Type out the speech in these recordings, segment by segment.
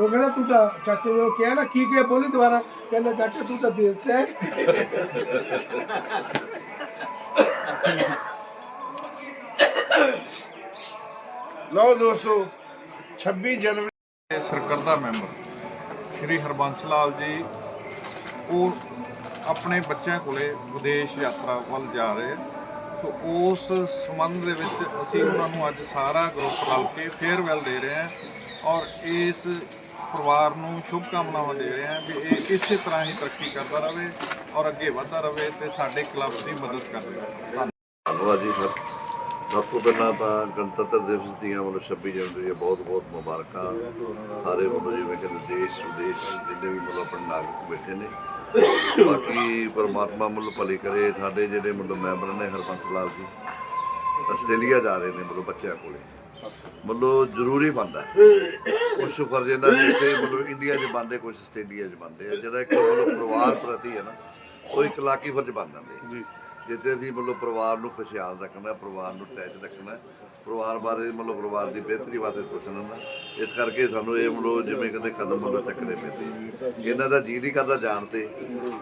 ਉਹ ਕਹਿੰਦਾ ਤੂੰ ਤਾਂ ਚਾਚੇ ਨੇ ਉਹ ਕਿਹਾ ਨਾ ਕੀ ਕਿਹਾ ਬੋਲੀ ਦੁਬਾਰਾ? ਕਹਿੰਦਾ ਚਾਚਾ ਤੂੰ ਤਾਂ ਦੇਵਤਾ ਹੈ। ਲਓ ਦੋਸਤੋ 26 ਜਨਵਰੀ ਸਰਕਰਦਾ ਮੈਂਬਰ ਸ਼੍ਰੀ ਹਰਬੰਸ ਲਾਲ ਜੀ ਉਹ ਆਪਣੇ ਬੱਚਿਆਂ ਕੋਲੇ ਵਿਦੇਸ਼ ਯਾਤਰਾ ਵੱਲ ਜਾ ਰਹੇ ਆ। ਸੋ ਉਸ ਸੰਬੰਧ ਦੇ ਵਿੱਚ ਅਸੀਂ ਉਹਨਾਂ ਨੂੰ ਅੱਜ ਸਾਰਾ ਗਰੁੱਪ ਰਲ ਕੇ ਫੇਅਰਵੈਲ ਦੇ ਰਹੇ ਹਾਂ ਔਰ ਇਸ ਪਰਿਵਾਰ ਨੂੰ ਸ਼ੁਭ ਕਾਮਨਾਵਾਂ ਦੇ ਰਹੇ ਹਾਂ ਵੀ ਇਹ ਇਸੇ ਤਰ੍ਹਾਂ ਹੀ ਤਰੱਕੀ ਕਰਦਾ ਰਹੇ ਔਰ ਅੱਗੇ ਵਧਦਾ ਰਹੇ ਤੇ ਸਾਡੇ ਕਲੱਬ ਦੀ ਮਦਦ ਕਰ ਰਹੇ ਧੰਨਵਾਦ ਧੰਨਵਾਦ ਜੀ ਸਰ। ਸਭ ਤੋਂ ਪਹਿਲਾਂ ਤਾਂ ਗਣਤੰਤਰ ਦਿਵਸ ਦੀਆਂ ਮਤਲਬ 26 ਜਨਵਰੀ ਦੀਆਂ ਬਹੁਤ ਬਹੁਤ ਮੁਬਾਰਕਾਂ। ਸਾਰੇ ਮਤਲਬ ਜਿਵੇਂ ਕਹਿੰਦੇ ਦੇਸ਼ ਵਿਦੇਸ਼ ਜਿੰਨੇ ਵੀ ਮਤਲਬ ਆਪਣੇ ਨਾਗਰਿਕ ਬੈਠੇ ਨੇ ਬਾਕੀ ਪਰਮਾਤਮਾ ਮਤਲਬ ਭਲੀ ਕਰੇ, ਸਾਡੇ ਜਿਹੜੇ ਮਤਲਬ ਮੈਂਬਰ ਨੇ ਹਰਬੰਸ ਲਾਲ ਜੀ, ਆਸਟ੍ਰੇਲੀਆ ਜਾ ਰਹੇ ਨੇ ਮਤਲਬ ਬੱਚਿਆਂ ਕੋਲੇ। ਮਤਲਬ ਜ਼ਰੂਰੀ ਬੰਦਾ ਕੁਛ ਫਰਜ਼ ਇਹਨਾਂ ਦੇ ਇੱਥੇ ਮਤਲਬ ਇੰਡੀਆ 'ਚ ਬੰਦੇ ਕੁਛ ਆਸਟ੍ਰੇਲੀਆ 'ਚ ਬੰਦੇ ਆ। ਜਿਹੜਾ ਇੱਕ ਮਤਲਬ ਪਰਿਵਾਰ ਪ੍ਰਤੀ ਹੈ ਨਾ, ਉਹ ਇੱਕ ਲਾਕੀ ਫਰਜ਼ ਬਣ ਜਾਂਦੇ ਜੀ। ਜਿੱਤੇ ਅਸੀਂ ਮਤਲਬ ਪਰਿਵਾਰ ਨੂੰ ਖੁਸ਼ਹਾਲ ਰੱਖਣਾ ਪਰਿਵਾਰ ਨੂੰ ਟੈਚ ਰੱਖਣਾ ਪਰਿਵਾਰ ਬਾਰੇ ਮਤਲਬ ਪਰਿਵਾਰ ਦੀ ਬਿਹਤਰੀ ਬਾਰੇ ਸੋਚਣਾ ਨਾ ਇਸ ਕਰਕੇ ਸਾਨੂੰ ਇਹ ਮਤਲਬ ਜਿਵੇਂ ਕਹਿੰਦੇ ਕਦਮ ਮਤਲਬ ਚੱਕਣੇ ਪੈਂਦੇ ਇਹਨਾਂ ਦਾ ਜੀ ਨਹੀਂ ਕਰਦਾ ਜਾਣ ਤੇ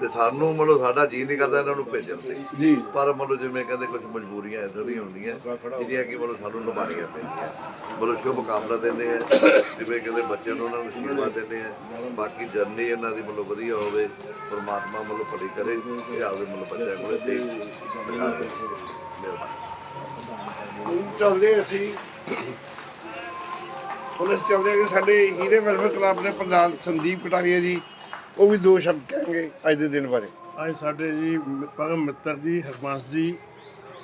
ਤੇ ਸਾਨੂੰ ਮਤਲਬ ਸਾਡਾ ਜੀ ਨਹੀਂ ਕਰਦਾ ਇਹਨਾਂ ਨੂੰ ਭੇਜਣ ਤੇ। ਜੀ। ਪਰ ਮਤਲਬ ਜਿਵੇਂ ਕਹਿੰਦੇ ਕੁਝ ਮਜਬੂਰੀਆਂ ਇਦਾਂ ਦੀਆਂ ਹੁੰਦੀਆਂ ਜਿਹੜੀਆਂ ਕਿ ਮਤਲਬ ਸਾਨੂੰ ਨਿਭਾਉਣੀਆਂ ਪੈਂਦੀਆਂ। ਮਤਲਬ ਸ਼ੁਭ ਕਾਮਨਾ ਦਿੰਦੇ ਆ ਜਿਵੇਂ ਕਹਿੰਦੇ ਬੱਚਿਆਂ ਨੂੰ ਉਹਨਾਂ ਨੂੰ ਅਸ਼ੀਰਵਾਦ ਦਿੰਦੇ ਆ। ਬਾਕੀ ਜਰਨੀ ਇਹਨਾਂ ਦੀ ਮਤਲਬ ਵਧੀਆ ਹੋਵੇ ਪਰਮਾਤਮਾ ਮਤਲਬ ਭਲੀ ਕਰੇ ਤੇ ਮਤਲਬ ਬੱਚਿਆਂ ਕੋਲੇ ਤੇ ਚੱਲਦੇ ਅਸੀਂ। ਪੁਲਿਸ ਚੱਲਦੇ ਕਿ ਸਾਡੇ ਹੀਰੇ ਵੈਲਫੇਅਰ ਕਲੱਬ ਦੇ ਪ੍ਰਧਾਨ ਸੰਦੀਪ ਕਟਾਰੀਆ ਜੀ ਉਹ ਵੀ ਦੋ ਸ਼ਬਦ ਕਹਿਣਗੇ ਅੱਜ ਦੇ ਦਿਨ ਬਾਰੇ। ਅੱਜ ਸਾਡੇ ਜੀ ਪਰਮ ਮਿੱਤਰ ਜੀ ਹਰਬੰਸ ਜੀ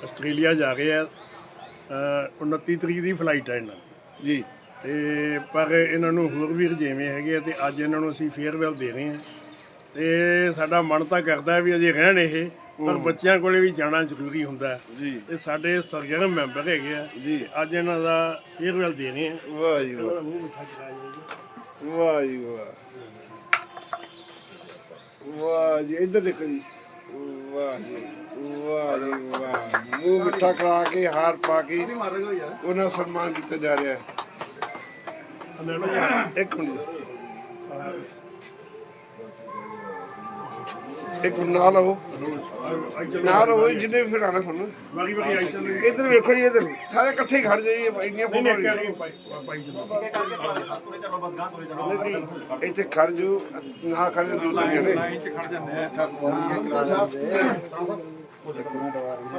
ਆਸਟ੍ਰੇਲੀਆ ਜਾ ਰਹੇ ਆ। ਅ, 29 ਤਰੀਕ ਦੀ ਫਲਾਈਟ ਹੈ ਇਹਨਾਂ ਜੀ। ਤੇ ਪਰ ਇਹਨਾਂ ਨੂੰ ਹੋਰ ਵੀ ਰਜੇਵੇਂ ਹੈਗੇ ਆ ਤੇ ਅੱਜ ਇਹਨਾਂ ਨੂੰ ਅਸੀਂ ਫੇਅਰਵੈਲ ਦੇ ਰਹੇ ਹਾਂ ਤੇ ਸਾਡਾ ਮਨ ਤਾਂ ਕਰਦਾ ਵੀ ਅਜੇ ਰਹਿਣ ਇਹ। ਪਰ ਬੱਚਿਆਂ ਕੋਲੇ ਵੀ ਜਾਣਾ ਜ਼ਰੂਰੀ ਹੁੰਦਾ। ਹੈ ਜੀ। ਤੇ ਸਾਡੇ ਸਰਗਰਮ ਮੈਂਬਰ ਹੈਗੇ ਆ। ਜੀ। ਅੱਜ ਇਹਨਾਂ ਦਾ ਫੇਅਰਵੈਲ ਦੇ ਰਹੇ ਆ ਵਾਹ ਜੀ ਵਾਹ ਜੀ ਵਾਹ ਜੀ ਵਾਹ ਵਾਹ ਜੀ ਇੱਧਰ ਦੇਖੋ ਜੀ। ਵਾਹ ਜੀ ਵਾਹ ਜੀ ਵਾਹ ਮੂੰਹ ਮਿੱਠਾ ਕਰਾ ਕੇ ਹਾਰ ਪਾ ਕੇ ਉਹਨਾਂ ਸਨਮਾਨ ਕੀਤਾ ਜਾ ਰਿਹਾ ਹੈ। ਇੱਕ ਮਿੰਟ। ਇੱਕ ਮਿੰਟ ਨਾਲ ਆਓ। ਨਾਲ ਆਓ ਜਿੰਨੇ ਵੀ ਫਿਰਾਣਾ ਤੁਹਾਨੂੰ। ਵਾਰੀ ਵਾਰੀ ਆਈ ਚੱਲੇ ਇੱਧਰ ਵੇਖੋ ਜੀ, ਇੱਧਰ। ਸਾਰੇ ਇਕੱਠੇ ਹੀ ਖੜ ਜਾਈਏ ਇੰਨੀਆਂ ਨਹੀਂ ਨਹੀਂ ਫੋਟੋਆਂ ਕਰੀ ਪਾਈ ਪਾਈ ਚੱਲੋ ਇੱਥੇ ਖੜ ਜੋ ਨਾ ਖੜ ਜੋ ਦੋ ਤਿੰਨ ਜਣੇ। ਲਾਈਨ 'ਚ ਖੜ ਜਾਂਦੇ ਆ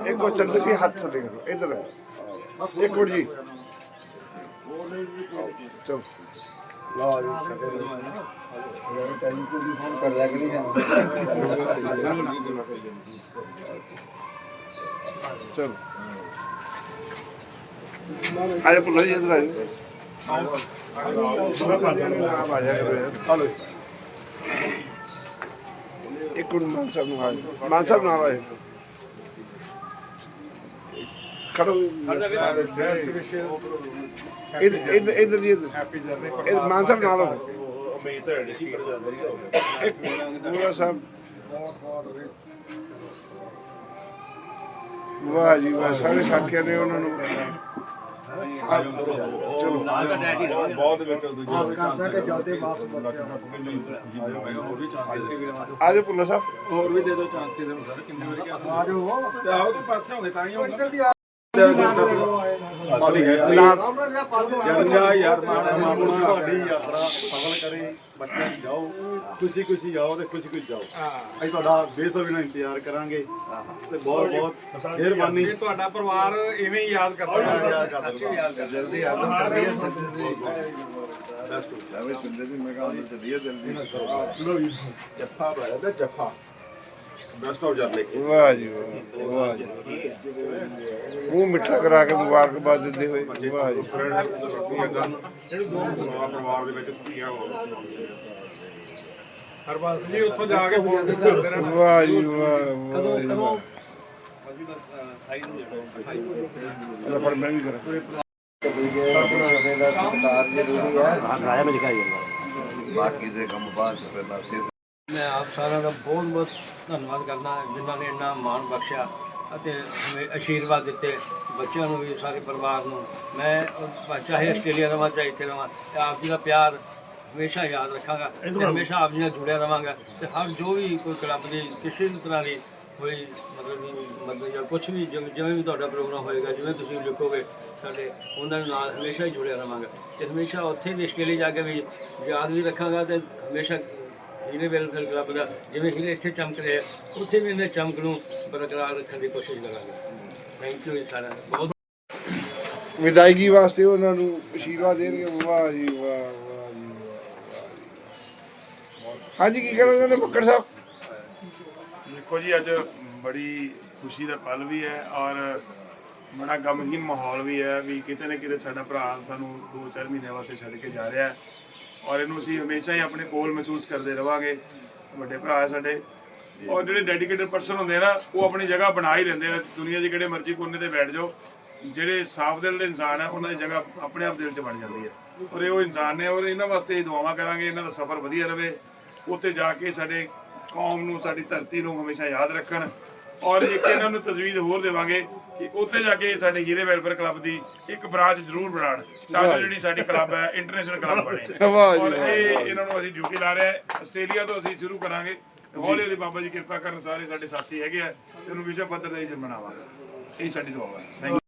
ਇੱਕ ਉਹ ਚੰਦਰ ਵੀ ਹੱਥ ਥੱਲੇ ਕਰੋ, ਇਧਰ ਇੱਕ ਮਿੰਟ ਜੀ। ਚਲੋ। ਚਲੋ ਆਇਆ ਪੁੱਲਾ ਜੀ ਇਧਰ ਆਇਓ ਇੱਕ ਮਿੰਟ ਮਾਨ ਸਾਹਿਬ ਨੂੰ ਆਇਓ ਮਾਨ ਸਾਹਿਬ ਨਾਲ ਆਇਓ ਖੜੋ ਇਧਰ ਇਧਰ ਇਧਰ ਜੀ ਮਾਨ ਸਾਹਿਬ ਨਾਲ ਆਓ ਇੱਕ ਗੋਰਾ ਸਾਹਿਬ। ਵਾਹ ਜੀ ਵਾਹ ਸਾਰੇ ਸਾਥੀਆਂ ਨੇ ਉਹਨਾਂ ਨੂੰ ਚਲੋ। ਆਜੋ ਪੁੱਲਾ ਸਾਹਿਬ। ਹੋਰ ਵੀ ਦੇ ਦਿਓ ਚਾਂਸ ਕਿਸੇ ਨੂੰ ਸਰ ਕਿੰਨੇ ਵਾਰੀ ਕਿਹਾ ਆ ਜਾਓ। ਤੇ ਆਓ ਤੇ ਪਰਸੇ ਹੋਗੇ ਤਾਂ ਹੀ ਹੋਊਗਾ। ਚੰਗਾ ਯਾਰ ਮਾਣਾ ਮਾਣਾ ਤੁਹਾਡੀ ਯਾਤਰਾ ਸਫਲ ਕਰੇ ਬੱਚਿਆਂ ਨੂੰ ਜਾਓ ਖੁਸ਼ੀ ਖੁਸ਼ੀ ਜਾਓ ਤੇ ਖੁਸ਼ੀ ਖੁਸ਼ੀ ਜਾਓ। ਅਸੀਂ ਤੁਹਾਡਾ ਬੇਸਬਰੀ ਨਾਲ ਇੰਤਜ਼ਾਰ ਕਰਾਂਗੇ ਤੇ ਬਹੁਤ ਬਹੁਤ ਮਿਹਰਬਾਨੀ। ਇਹ ਤੁਹਾਡਾ ਪਰਿਵਾਰ ਇਵੇਂ ਹੀ ਯਾਦ ਕਰਦਾ ਇੰਤਜ਼ਾਰ ਕਰਦਾ। ਜਲਦੀ ਆਦਮ ਕਰਦੀ ਹੈ ਸੰਦੇ ਦੀ। ਜਾਵੇ ਸੰਦੇ ਦੀ ਮੈਂ ਕਹਾਂ ਚੱਲੀਏ ਜਲਦੀ। ਜੱਫਾ ਤੇ ਜੱਫਾ। ਬੈਸਟ ਆਫ ਜਰਨੀ ਵਾਹ ਜੀ ਵਾਹ ਵਾਹ ਜੀ। ਮੂੰਹ ਮਿੱਠਾ ਕਰਾ ਕੇ ਮੁਬਾਰਕਬਾਦ ਦਿੰਦੇ ਹੋਏ ਵਾਹ ਜੀ। ਪਰਿਵਾਰ ਦੇ ਵਿੱਚ ਧੀਆਂ ਹੋ ਹਰਬੰਸ ਜੀ ਉੱਥੋਂ ਜਾ ਕੇ ਫੋਨ ਕਰਦੇ ਰਹਿਣਾ ਵਾਹ ਜੀ ਵਾਹ ਕਦੋਂ ਕਦੋਂ? ਫੜ ਮੈਂ ਵੀ ਕਰਾਂ ਬਾਕੀ ਦੇ ਕੰਮ ਬਾਅਦ ਚ ਪਹਿਲਾਂ ਸਿਰ ਮੈਂ ਆਪ ਸਾਰਿਆਂ ਦਾ ਬਹੁਤ ਬਹੁਤ ਧੰਨਵਾਦ ਕਰਦਾ ਜਿਨ੍ਹਾਂ ਨੇ ਇੰਨਾ ਮਾਣ ਬਖਸ਼ਿਆ ਅਤੇ ਹਮੇ ਆਸ਼ੀਰਵਾਦ ਦਿੱਤੇ ਬੱਚਿਆਂ ਨੂੰ ਵੀ ਸਾਰੇ ਪਰਿਵਾਰ ਨੂੰ। ਮੈਂ ਚਾਹੇ ਆਸਟ੍ਰੇਲੀਆ ਰਵਾਂ ਚਾਹੇ ਇੱਥੇ ਰਵਾਂ ਤੇ ਆਪ ਜੀ ਦਾ ਪਿਆਰ ਹਮੇਸ਼ਾ ਯਾਦ ਰੱਖਾਂਗਾ ਤੇ ਹਮੇਸ਼ਾ ਆਪ ਜੀ ਨਾਲ ਜੁੜਿਆ ਰਵਾਂਗਾ ਤੇ ਹਰ ਜੋ ਵੀ ਕੋਈ ਕਲੱਬ ਦੀ ਕਿਸੇ ਵੀ ਤਰ੍ਹਾਂ ਦੀ ਕੋਈ ਮਤਲਬ ਵੀ ਮਤਲਬ ਜਾਂ ਕੁਝ ਵੀ ਜਿਵੇਂ ਵੀ ਤੁਹਾਡਾ ਪ੍ਰੋਗਰਾਮ ਹੋਏਗਾ ਜਿਵੇਂ ਤੁਸੀਂ ਲਿਖੋਗੇ ਸਾਡੇ ਉਹਨਾਂ ਨਾਲ ਹਮੇਸ਼ਾ ਹੀ ਜੁੜਿਆ ਰਵਾਂਗਾ। ਤੇ ਹਮੇਸ਼ਾ ਉੱਥੇ ਵੀ ਆਸਟ੍ਰੇਲੀਆ ਜਾ ਕੇ ਵੀ ਯਾਦ ਵੀ ਰੱਖਾਂਗਾ ਤੇ ਹਮੇਸ਼ਾ ਹੀਰੇ ਵੈਲਫੇਅਰ ਕਲੱਬ ਦਾ ਜਿਵੇਂ ਹੀਰੇ ਇੱਥੇ ਚਮਕ ਰਹੇ ਉੱਥੇ ਵੀ ਇਹਨੇ ਚਮਕ ਨੂੰ ਬਰਕਰਾਰ ਰੱਖਣ ਦੀ ਕੋਸ਼ਿਸ਼ ਕਰਾਂਗੇ। ਥੈਂਕ ਯੂ ਜੀ ਦਾ। ਬਹੁਤ ਵਿਦਾਇਗੀ ਵਾਸਤੇ ਉਹਨਾਂ ਨੂੰ ਅਸ਼ੀਰਵਾਦ ਦੇਣਗੇ ਵਾਹ ਜੀ ਵਾਹ ਵਾਹ ਜੀ ਵਾਹ, ਹਾਂਜੀ ਕੀ ਕਹਿਣਾ ਚਾਹੁੰਦੇ ਮੱਕੜ ਸਾਹਿਬ? ਦੇਖੋ ਜੀ ਅੱਜ ਬੜੀ ਖੁਸ਼ੀ ਦਾ ਪਲ ਵੀ ਹੈ ਔਰ ਬੜਾ ਗਮਗੀਨ ਮਾਹੌਲ ਵੀ ਹੈ ਵੀ ਕਿਤੇ ਨਾ ਕਿਤੇ ਸਾਡਾ ਭਰਾ ਸਾਨੂੰ 2-4 ਮਹੀਨਿਆਂ ਵਾਸਤੇ ਛੱਡ ਕੇ ਜਾ ਰਿਹਾ ਹੈ। ਔਰ ਇਹਨੂੰ ਅਸੀਂ ਹਮੇਸ਼ਾ ਹੀ ਆਪਣੇ ਕੋਲ ਮਹਿਸੂਸ ਕਰਦੇ ਰਵਾਂਗੇ। ਵੱਡੇ ਭਰਾ ਹੈ ਸਾਡੇ। ਔਰ ਜਿਹੜੇ ਡੈਡੀਕੇਟਡ ਪਰਸਨ ਹੁੰਦੇ ਆ ਨਾ, ਉਹ ਆਪਣੀ ਜਗ੍ਹਾ ਬਣਾ ਹੀ ਲੈਂਦੇ ਆ। ਦੁਨੀਆ 'ਚ ਕਿਹੜੇ ਮਰਜ਼ੀ ਕੋਨੇ ਤੇ ਬੈਠ ਜਾਓ। ਜਿਹੜੇ ਸਾਫ਼ ਦਿਲ ਦੇ ਇਨਸਾਨ ਆ, ਉਹਨਾਂ ਦੀ ਜਗ੍ਹਾ ਆਪਣੇ ਆਪ ਦਿਲ 'ਚ ਬਣ ਜਾਂਦੀ ਹੈ ਔਰ ਇਹ ਉਹ ਇਨਸਾਨ ਨੇ, ਔਰ ਇਹਨਾਂ ਵਾਸਤੇ ਹੀ ਦੁਆਵਾਂ ਕਰਾਂਗੇ, ਇਹਨਾਂ ਦਾ ਸਫ਼ਰ ਵਧੀਆ ਰਹੇ ਉੱਥੇ ਜਾ ਕੇ ਸਾਡੇ ਕੌਮ ਨੂੰ, ਸਾਡੀ ਧਰਤੀ ਨੂੰ ਹਮੇਸ਼ਾ ਯਾਦ ਰੱਖਣ। ਔਰ ਇੱਕ ਇਹਨਾਂ ਨੂੰ ਤਜਵੀਜ਼ ਹੋਰ ਦੇਵਾਂਗੇ ਕਿ ਉੱਥੇ ਜਾ ਕੇ ਸਾਡੇ ਹੀਰੇ ਵੈਲਫੇਅਰ ਕਲੱਬ ਦੀ ਇੱਕ ਬ੍ਰਾਂਚ ਜ਼ਰੂਰ ਬਣਾਉਣ ਤਾਂ ਜੋ ਜਿਹੜੀ ਸਾਡੀ ਕਲੱਬ ਹੈ ਇੰਟਰਨੈਸ਼ਨਲ ਕਲੱਬ ਬਣੇ। ਵਾਹ ਜੀ ਔਰ ਇਹ ਇਹਨਾਂ ਨੂੰ ਅਸੀਂ ਡਿਊਟੀ ਲਾ ਰਹੇ ਹਾਂ। ਆਸਟ੍ਰੇਲੀਆ ਤੋਂ ਅਸੀਂ ਸ਼ੁਰੂ ਕਰਾਂਗੇ। ਹੌਲੀ ਹੌਲੀ ਬਾਬਾ ਜੀ ਕਿਰਪਾ ਕਰਨ ਸਾਰੇ ਸਾਡੇ ਸਾਥੀ ਹੈਗੇ ਆ ਤੇ ਇਹਨੂੰ ਵਿਸ਼ਵ ਪੱਧਰ ਤੇ ਹੀ ਬਣਾਵਾਂਗੇ ਇਹ ਸਾਡੀ ਦੁਆ ਹੈ। ਥੈਂਕ